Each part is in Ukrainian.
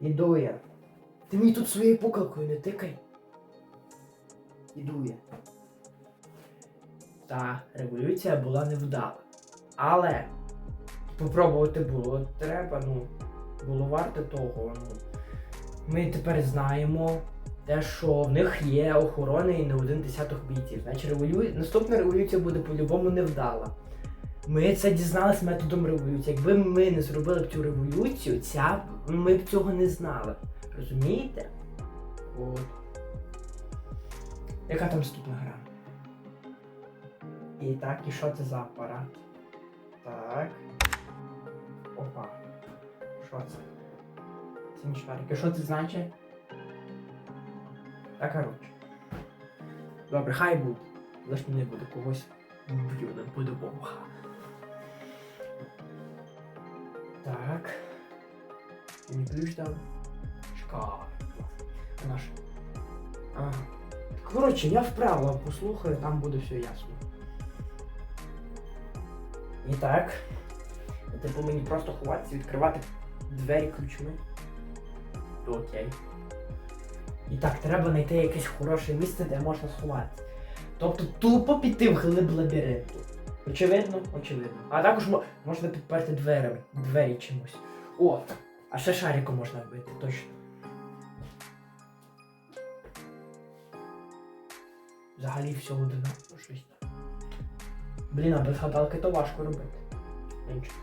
Іду я. Ти мені тут своєю пукалкою не тикай. Іду я. Та революція була невдала. Але попробувати було треба, ну, було варте того. Ну. Ми тепер знаємо те, що в них є охорони і не один десяток бійців. Значить, револю... наступна революція буде по-любому невдала. Ми це дізналися методом революції. Якби ми не зробили б цю революцію, ця... ми б цього не знали. Розумієте? От. Яка там наступна гра? І так, і що це за апарат? Так. Опа. Що це? Це не шарики. Що це значить? Та коротше. Добре, хай буде. Лиш не буде когось вб'ю, не по-любому. ха. Так. Мені ключ дав. Шкаф. Наш. Ага. Коротше, я вправо послухаю, там буде все ясно. І так. Типу мені просто ховатися, відкривати двері ключми. То окей. І так, треба знайти якесь хороше місце, де можна сховатися. Тобто тупо піти в глиб лабіринту. Очевидно, очевидно. А також можна підперти дверями, двері чимось. О, а ще шариком можна вбити, точно. Взагалі все одинаково щось. Блін, а без гадалки то важко робити. Нічого.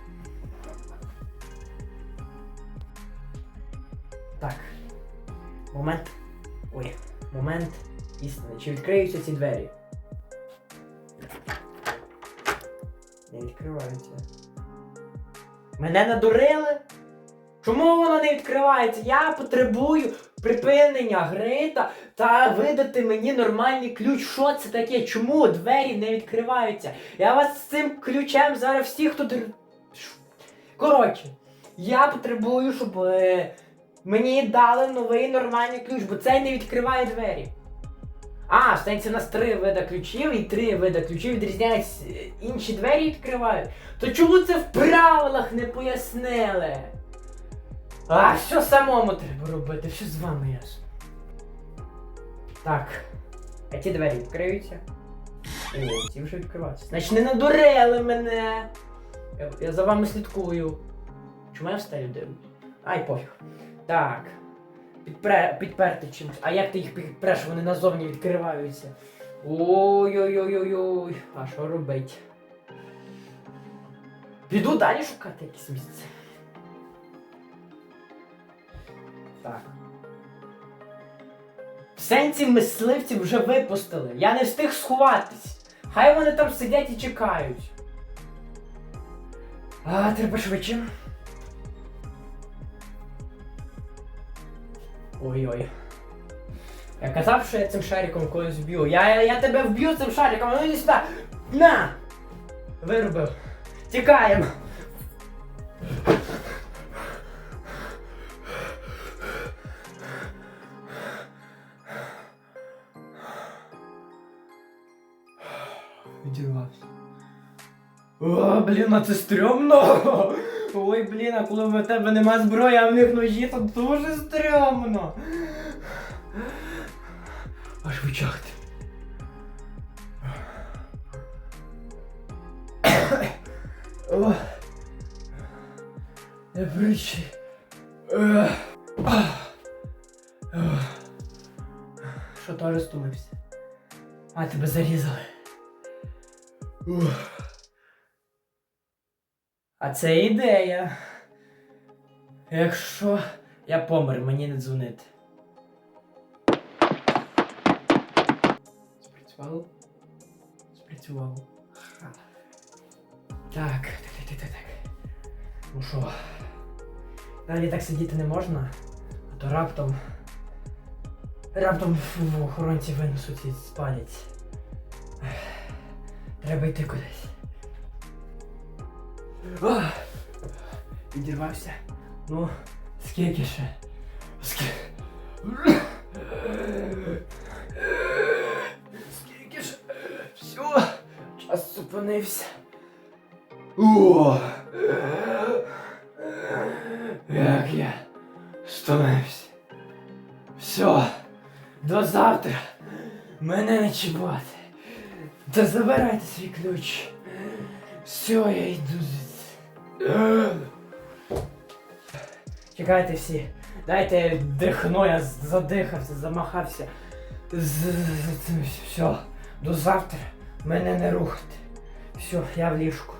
Так. Момент. Ой, момент істини. Чи відкриються ці двері? Не відкриваються. Мене надурили? Чому воно не відкривається? Я потребую припинення гри та, та видати мені нормальний ключ. Що це таке? Чому двері не відкриваються? Я вас з цим ключем зараз всіх тут. Коротше, я потребую, щоб е, мені дали новий нормальний ключ, бо цей не відкриває двері. А, у нас три вида ключів і три вида ключів відрізняються. е, Інші двері відкривають. То чому це в правилах не пояснили? А, що самому треба робити, що з вами ясно. Так. А ті двері відкриються. О, ці вже відкриваються. Значить, не надурили мене. Я, я за вами слідкую. Чому я встаю дивлюсь? Ай, пофіг. Так. Підпре, підперти чимось. А як ти їх підпреш, вони назовні відкриваються. Ой-ой-ой-ой-ой. А що робить? Піду далі шукати якесь місце. Так. В сенсі мисливців вже випустили. Я не встиг сховатись. Хай вони там сидять і чекають. А, треба швидше. Ой-ой. Я казав, що я цим шариком когось вб'ю. Я, я, я тебе вб'ю цим шариком, а ну іди сюди. На! Вирубив. Тікаємо. Відірвався. О, блін, а це стрьомно. Ой, блін, а коли в тебе нема зброї, а в них ножі, то дуже стрьомно. Аж вичахти. О. Не причі. Що теж стомився? А тебе зарізали. Ух. А це ідея. Якщо я помер, мені не дзвонити. Спрацювало? Спрацювало. Так, так, так, так, так. Ну що? Далі так сидіти не можна, а то раптом. Раптом в охоронці винесуть і спалять. Треба йти кудись. Ох, Відірвався. Ну, скільки ще? Скільки? Скільки ж? Все, час зупинився. О! Як я Стомився. Все. До завтра. Мене не чіпати. Та забирайте свій ключ. Все, я йду звідси. Чекайте всі. Дайте дихну, я задихався, замахався. Все. До завтра мене не рухати. Все, я в ліжку.